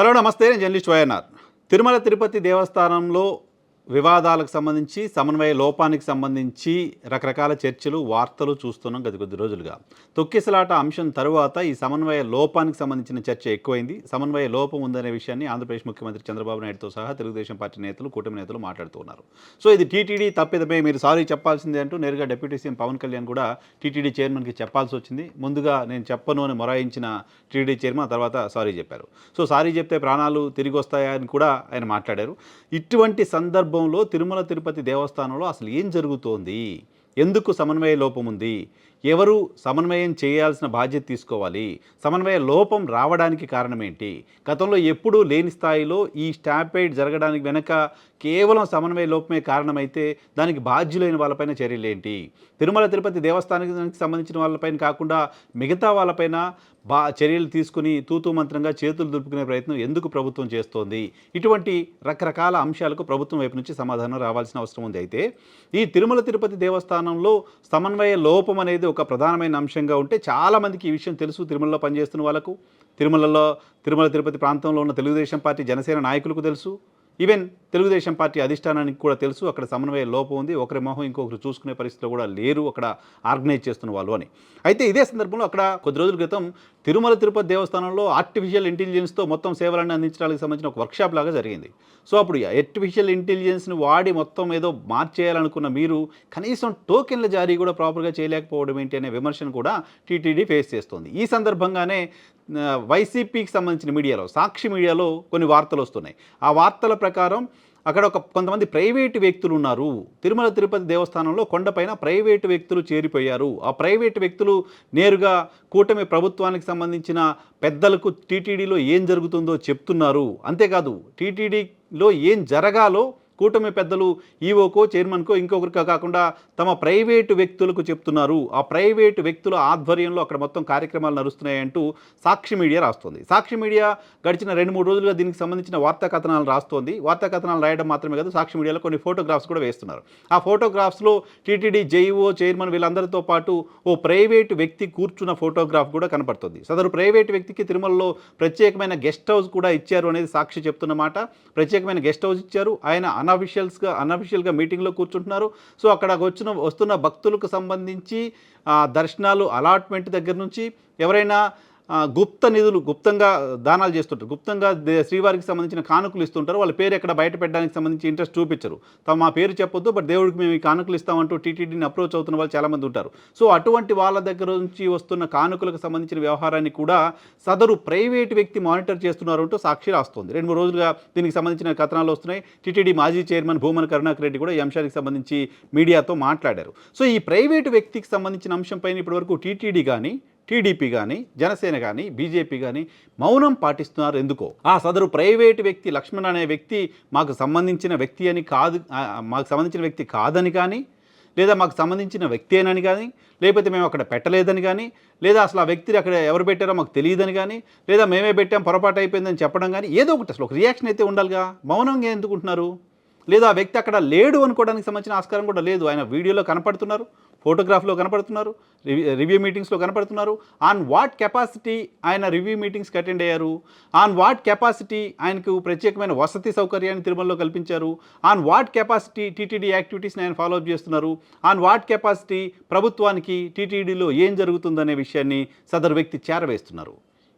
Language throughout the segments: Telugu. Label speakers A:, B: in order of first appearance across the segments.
A: హలో నమస్తే నేను జర్నలిస్ట్ వైఎన్ఆర్. తిరుమల తిరుపతి దేవస్థానంలో వివాదాలకు సంబంధించి సమన్వయ లోపానికి సంబంధించి రకరకాల చర్చలు వార్తలు చూస్తున్నాం గత కొద్ది రోజులుగా. తొక్కిసలాట అంశం తరువాత ఈ సమన్వయ లోపానికి సంబంధించిన చర్చ ఎక్కువైంది. సమన్వయ లోపం ఉందనే విషయాన్ని ఆంధ్రప్రదేశ్ ముఖ్యమంత్రి చంద్రబాబు నాయుడుతో సహా తెలుగుదేశం పార్టీ నేతలు కూటమి నేతలు మాట్లాడుతున్నారు సో ఇది టీటీడీ తప్పిదమే. మీరు సారీ చెప్పాల్సిందే అంటూ నేరుగా డిప్యూటీ సీఎం పవన్ కళ్యాణ్ కూడా టీటీడీ చైర్మన్కి చెప్పాల్సి వచ్చింది. ముందుగా నేను చెప్పను అని మొరాయించిన టీటీడీ చైర్మన్ తర్వాత సారీ చెప్పారు. సో సారీ చెప్తే ప్రాణాలు తిరిగి వస్తాయని కూడా ఆయన మాట్లాడారు. ఇటువంటి సందర్భం సందర్భంలో తిరుమల తిరుపతి దేవస్థానంలో అసలు ఏం జరుగుతోంది? ఎందుకు సమన్వయ లోపం ఉంది? ఎవరు సమన్వయం చేయాల్సిన బాధ్యత తీసుకోవాలి? సమన్వయ లోపం రావడానికి కారణం ఏంటి? గతంలో ఎప్పుడూ లేని స్థాయిలో ఈ స్టాంపేడ్ జరగడానికి వెనక కేవలం సమన్వయ లోపమే కారణమైతే దానికి బాధ్యులైన వాళ్ళపైన చర్యలు ఏంటి? తిరుమల తిరుపతి దేవస్థానానికి సంబంధించిన వాళ్ళపైన కాకుండా మిగతా వాళ్ళపైన బా చర్యలు తీసుకుని తూతూ మంత్రంగా చేతులు దులుపుకునే ప్రయత్నం ఎందుకు ప్రభుత్వం చేస్తోంది? ఇటువంటి రకరకాల అంశాలకు ప్రభుత్వం వైపు నుంచి సమాధానం రావాల్సిన అవసరం ఉంది. అయితే ఈ తిరుమల తిరుపతి దేవస్థానం దేవస్థానంలో సమన్వయ లోపం అనేది ఒక ప్రధానమైన అంశంగా ఉంటే చాలామందికి ఈ విషయం తెలుసు. తిరుమలలో పనిచేస్తున్న వాళ్ళకు తిరుమలలో తిరుమల తిరుపతి ప్రాంతంలో ఉన్న తెలుగుదేశం పార్టీ జనసేన నాయకులకు తెలుసు. ఈవెన్ తెలుగుదేశం పార్టీ అధిష్టానానికి కూడా తెలుసు. అక్కడ సమన్వయ లోపం ఉంది. ఒకరి మొహం ఇంకొకరు చూసుకునే పరిస్థితిలో కూడా లేరు. అక్కడ ఆర్గనైజ్ చేస్తున్న వాళ్ళు అని. అయితే ఇదే సందర్భంలో అక్కడ కొద్ది రోజుల క్రితం తిరుమల తిరుపతి దేవస్థానంలో ఆర్టిఫిషియల్ ఇంటెలిజెన్స్తో మొత్తం సేవలన్నీ అందించడానికి సంబంధించిన ఒక వర్క్షాప్ లాగా జరిగింది. సో అప్పుడు ఆర్టిఫిషియల్ ఇంటెలిజెన్స్ని వాడి మొత్తం ఏదో మార్చేయాలనుకున్న మీరు కనీసం టోకెన్ల జారీ కూడా ప్రాపర్గా చేయలేకపోవడం ఏంటి అనే విమర్శను కూడా టీటీడీ ఫేస్ చేస్తోంది. ఈ సందర్భంగానే వైసీపీకి సంబంధించిన మీడియాలో సాక్షి మీడియాలో కొన్ని వార్తలు వస్తున్నాయి. ఆ వార్తల ప్రకారం అక్కడ ఒక కొంతమంది ప్రైవేటు వ్యక్తులు ఉన్నారు. తిరుమల తిరుపతి దేవస్థానంలో కొండపైన ప్రైవేటు వ్యక్తులు చేరిపోయారు. ఆ ప్రైవేటు వ్యక్తులు నేరుగా కూటమి ప్రభుత్వానికి సంబంధించిన పెద్దలకు టీటీడీలో ఏం జరుగుతుందో చెప్తున్నారు. అంతేకాదు టీటీడీలో ఏం జరగాలో కూటమి పెద్దలు ఈవోకో చైర్మన్కో ఇంకొకరికో కాకుండా తమ ప్రైవేటు వ్యక్తులకు చెప్తున్నారు. ఆ ప్రైవేటు వ్యక్తుల ఆధ్వర్యంలో అక్కడ మొత్తం కార్యక్రమాలు నడుస్తున్నాయంటూ సాక్షి మీడియా రాస్తోంది. సాక్షి మీడియా గడిచిన రెండు మూడు రోజులుగా దీనికి సంబంధించిన వార్తా కథనాలు రాస్తోంది. వార్తా కథనాలు రాయడం మాత్రమే కాదు సాక్షి మీడియాలో కొన్ని ఫోటోగ్రాఫ్స్ కూడా వేస్తున్నారు. ఆ ఫోటోగ్రాఫ్స్లో టీటీడీ జేఈఓ చైర్మన్ వీళ్ళందరితో పాటు ఓ ప్రైవేటు వ్యక్తి కూర్చున్న ఫోటోగ్రాఫ్ కూడా కనపడుతుంది. సదరు ప్రైవేటు వ్యక్తికి తిరుమలలో ప్రత్యేకమైన గెస్ట్ హౌస్ కూడా ఇచ్చారు అనేది సాక్షి చెప్తున్నమాట ప్రత్యేకమైన గెస్ట్ హౌస్ ఇచ్చారు. ఆయన అన్అఫిషియల్స్గా అన్అఫిషియల్గా మీటింగ్లో కూర్చుంటున్నారు. సో అక్కడ వచ్చిన వస్తున్న భక్తులకు సంబంధించి దర్శనాలు అలాట్మెంట్ దగ్గర నుంచి ఎవరైనా గుప్త నిధులు గుప్తంగా దానాలు చేస్తుంటారు. గుప్తంగా దే- శ్రీవారికి సంబంధించిన కానుకలు ఇస్తుంటారు. వాళ్ళ పేరు ఎక్కడ బయట పెట్టడానికి సంబంధించి ఇంట్రెస్ట్ చూపించరు. తమ మా పేరు చెప్పొద్దు బట్ దేవుడికి మేము ఈ కానుకలు ఇస్తామంటూ టీటీడీని అప్రోచ్ అవుతున్న వాళ్ళు చాలామంది ఉంటారు. సో అటువంటి వాళ్ళ దగ్గర నుంచి వస్తున్న కానుకలకు సంబంధించిన వ్యవహారాన్ని కూడా సదరు ప్రైవేట్ వ్యక్తి మానిటర్ చేస్తున్నారంటూ సాక్షి రాస్తుంది. రెండు మూడు రోజులుగా దీనికి సంబంధించిన కథనాలు వస్తున్నాయి. టీటీడీ మాజీ చైర్మన్ భూమన కరుణాకర్ రెడ్డి కూడా ఈ అంశానికి సంబంధించి మీడియాతో మాట్లాడారు. సో ఈ ప్రైవేటు వ్యక్తికి సంబంధించిన అంశంపైన ఇప్పటివరకు టీటీడీ కానీ టీడీపీ కానీ జనసేన కానీ బీజేపీ కానీ మౌనం పాటిస్తున్నారు ఎందుకో? ఆ సదరు ప్రైవేటు వ్యక్తి లక్ష్మణ్ అనే వ్యక్తి మాకు సంబంధించిన వ్యక్తి అని కాదు మాకు సంబంధించిన వ్యక్తి కాదని కానీ లేదా మాకు సంబంధించిన వ్యక్తి అని కానీ లేకపోతే మేము అక్కడ పెట్టలేదని కానీ లేదా అసలు ఆ వ్యక్తిని అక్కడ ఎవరు పెట్టారో మాకు తెలియదని కానీ లేదా మేమే పెట్టాం పొరపాటు అయిపోయిందని చెప్పడం కానీ ఏదో ఒకటి అసలు ఒక రియాక్షన్ అయితే ఉండాలిగా. మౌనంగా ఎందుకుంటున్నారు లేదా ఆ వ్యక్తి అక్కడ లేడు అనుకోవడానికి సంబంధించిన ఆస్కారం కూడా లేదు. ఆయన వీడియోలో కనపడుతున్నారు. ఫోటోగ్రాఫ్లో కనపడుతున్నారు రివ్యూ రివ్యూ మీటింగ్స్లో కనపడుతున్నారు. ఆన్ వాట్ కెపాసిటీ ఆయన రివ్యూ మీటింగ్స్కి అటెండ్ అయ్యారు? ఆన్ వాట్ కెపాసిటీ ఆయనకు ప్రత్యేకమైన వసతి సౌకర్యాన్ని తిరుమలలో కల్పించారు? ఆన్ వాట్ కెపాసిటీ టీటీడీ యాక్టివిటీస్ని ఆయన ఫాలో అప్ చేస్తున్నారు? ఆన్ వాట్ కెపాసిటీ ప్రభుత్వానికి టీటీడీలో ఏం జరుగుతుందనే విషయాన్ని సదరు వ్యక్తి చేరవేస్తున్నారు.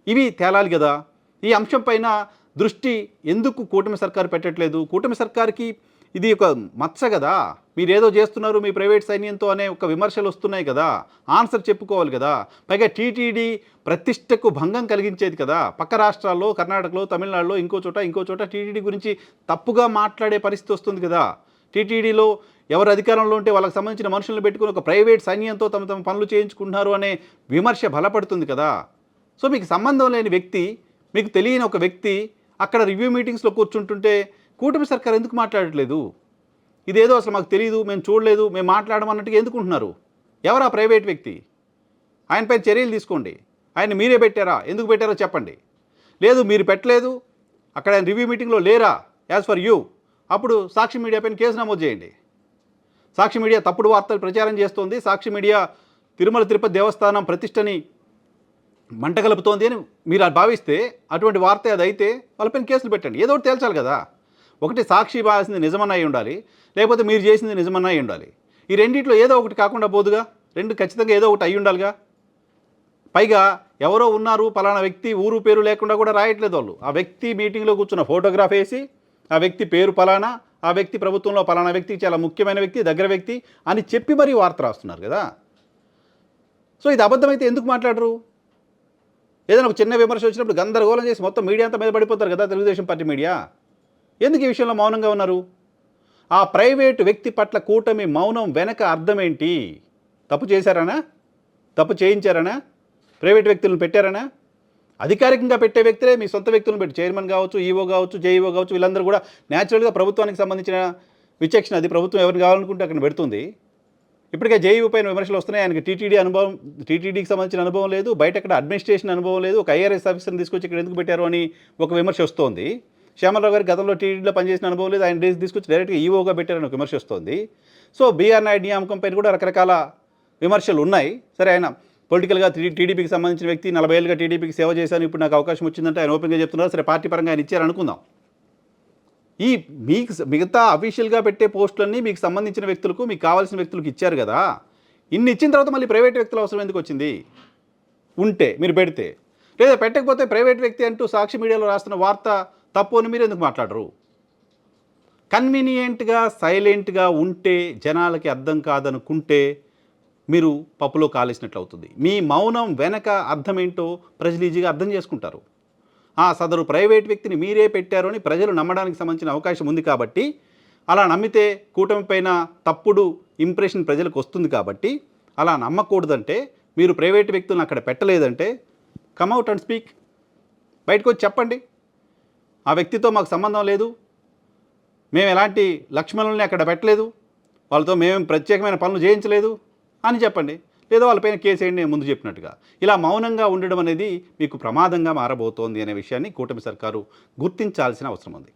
A: ఇవి తేలాలి కదా ఈ అంశం పైన దృష్టి ఎందుకు కూటమి సర్కారు పెట్టట్లేదు? కూటమి సర్కార్కి ఇది ఒక మచ్చ కదా. మీరు ఏదో చేస్తున్నారు మీ ప్రైవేట్ సైన్యంతో అనే ఒక విమర్శలు వస్తున్నాయి కదా. ఆన్సర్ చెప్పుకోవాలి కదా. పైగా టీటీడీ ప్రతిష్టకు భంగం కలిగించేది కదా. పక్క రాష్ట్రాల్లో కర్ణాటకలో తమిళనాడులో ఇంకో చోట ఇంకో చోట టీటీడీ గురించి తప్పుగా మాట్లాడే పరిస్థితి వస్తుంది కదా. టీటీడీలో ఎవరు అధికారంలో ఉంటే వాళ్ళకి సంబంధించిన మనుషులను పెట్టుకుని ఒక ప్రైవేట్ సైన్యంతో తమ తమ పనులు చేయించుకుంటున్నారు అనే విమర్శ బలపడుతుంది కదా. సో మీకు సంబంధం లేని వ్యక్తి మీకు తెలియని ఒక వ్యక్తి అక్కడ రివ్యూ మీటింగ్స్లో కూర్చుంటుంటే కూటమి సర్కార్ ఎందుకు మాట్లాడట్లేదు? ఇదేదో అసలు మాకు తెలియదు మేము చూడలేదు మేము మాట్లాడమన్నట్టుగా ఎందుకుంటున్నారు? ఎవరా ప్రైవేట్ వ్యక్తి? ఆయనపై చర్యలు తీసుకోండి. ఆయన మీరే పెట్టారా? ఎందుకు పెట్టారో చెప్పండి. లేదు మీరు పెట్టలేదు. అక్కడ ఆయన రివ్యూ మీటింగ్లో లేరా? As for you. అప్పుడు సాక్షి మీడియా పైన కేసు నమోదు చేయండి. సాక్షి మీడియా తప్పుడు వార్తలు ప్రచారం చేస్తోంది. సాక్షి మీడియా తిరుమల తిరుపతి దేవస్థానం ప్రతిష్టని మంట కలుపుతోంది అని మీరు అది భావిస్తే అటువంటి వార్త అది అయితే వాళ్ళపైన కేసులు పెట్టండి. ఏదో ఒకటి తేల్చాలి కదా. ఒకటి సాక్షి బాగాల్సింది నిజమన్నా అయి ఉండాలి లేకపోతే మీరు చేసింది నిజమన్నా అయి ఉండాలి. ఈ రెండిట్లో ఏదో ఒకటి కాకుండా పోదుగా? రెండు ఖచ్చితంగా ఏదో ఒకటి అయి ఉండాలిగా? పైగా ఎవరో ఉన్నారు పలానా వ్యక్తి ఊరు పేరు లేకుండా కూడా రాయట్లేదు వాళ్ళు. ఆ వ్యక్తి మీటింగ్లో కూర్చున్న ఫోటోగ్రాఫ్ వేసి ఆ వ్యక్తి పేరు పలానా ఆ వ్యక్తి ప్రభుత్వంలో పలానా వ్యక్తి చాలా ముఖ్యమైన వ్యక్తి దగ్గర వ్యక్తి అని చెప్పి మరీ వార్త రాస్తున్నారు కదా? సో ఇది అబద్ధమైతే ఎందుకు మాట్లాడరు? ఏదైనా ఒక చిన్న విమర్శ వచ్చినప్పుడు గందరగోళం చేసి మొత్తం మీడియా అంతా మీద పడిపోతారు కదా తెలుగుదేశం పార్టీ మీడియా? ఎందుకు ఈ విషయంలో మౌనంగా ఉన్నారు? ఆ ప్రైవేటు వ్యక్తి పట్ల కూటమి మౌనం వెనక అర్థం ఏంటి తప్పు చేశారనా? తప్పు చేయించారనా? ప్రైవేట్ వ్యక్తులను పెట్టారనా? అధికారికంగా పెట్టే వ్యక్తులే మీ సొంత వ్యక్తులను పెట్టి చైర్మన్ కావచ్చు ఈవో కావచ్చు జేఈఓ కావచ్చు వీళ్ళందరూ కూడా న్యాచురల్గా ప్రభుత్వానికి సంబంధించిన విచక్షణ అది ప్రభుత్వం ఎవరిని కావాలనుకుంటే అక్కడ పెడుతుంది. ఇప్పటికే జేఈఓ పైన విమర్శలు వస్తున్నాయి. ఆయనకి టీటీడీ అనుభవం టీటీడీకి సంబంధించిన అనుభవం లేదు. బయట అక్కడ అడ్మినిస్ట్రేషన్ అనుభవం లేదు. ఒక ఐఆర్ఎస్ ఆఫీసర్ని తీసుకొచ్చి ఇక్కడ ఎందుకు పెట్టారు అని ఒక విమర్శ వస్తోంది. శ్యామలరావు గారు గతంలో టీడీలో పనిచేసిన అనుభవం లేదు. ఆయన డేస్ తీసుకొచ్చి డైరెక్ట్గా ఈవోగా పెట్టారని ఒక విమర్శ వస్తోంది. సో బీఆర్ నాయుడు నియామకం పైన కూడా రకరకాల విమర్శలు ఉన్నాయి. సరే ఆయన పొలిటికల్గా టీడీపీకి సంబంధించిన వ్యక్తి నలభై ఏళ్ళుగా టీడీపీకి సేవ చేశాను. ఇప్పుడు నాకు అవకాశం వచ్చిందంటే ఆయన ఓపెన్గా చెప్తున్నారు. సరే పార్టీ పరంగా ఆయన ఇచ్చారు అనుకుందాం. ఈ మీకు మిగతా అఫీషియల్గా పెట్టే పోస్టులన్నీ మీకు సంబంధించిన వ్యక్తులకు మీకు కావాల్సిన వ్యక్తులకు ఇచ్చారు కదా. ఇన్ని ఇచ్చిన తర్వాత మళ్ళీ ప్రైవేట్ వ్యక్తుల అవసరం ఎందుకు వచ్చింది? ఉంటే మీరు పెడితే. లేదా పెట్టకపోతే ప్రైవేట్ వ్యక్తి అంటూ సాక్షి మీడియాలో రాస్తున్న వార్త తప్పు అని మీరు ఎందుకు మాట్లాడరు? కన్వీనియంట్గా సైలెంట్గా ఉంటే జనాలకి అర్థం కాదనుకుంటే మీరు పప్పులో కాలేసినట్లు అవుతుంది మీ మౌనం వెనక అర్థం ఏంటో ప్రజలు ఈజీగా అర్థం చేసుకుంటారు. ఆ సదరు ప్రైవేట్ వ్యక్తిని మీరే పెట్టారు అని ప్రజలు నమ్మడానికి సంబంధించిన అవకాశం ఉంది కాబట్టి అలా నమ్మితే కూటమి పైన తప్పుడు ఇంప్రెషన్ ప్రజలకు వస్తుంది కాబట్టి అలా నమ్మకూడదంటే మీరు ప్రైవేట్ వ్యక్తులను అక్కడ పెట్టలేదంటే కమ్అవుట్ అండ్ స్పీక్ బయటకు వచ్చి చెప్పండి. ఆ వ్యక్తితో మాకు సంబంధం లేదు. మేము ఎలాంటి లక్ష్మణుల్ని అక్కడ పెట్టలేదు. వాళ్ళతో మేము ప్రత్యేకమైన పనులు చేయించలేదు అని చెప్పండి. లేదా వాళ్ళపైన కేసు వేయండి నేను ముందు చెప్పినట్టుగా. ఇలా మౌనంగా ఉండడం అనేది మీకు ప్రమాదంగా మారబోతోంది అనే విషయాన్ని కూటమి సర్కారు గుర్తించాల్సిన అవసరం ఉంది.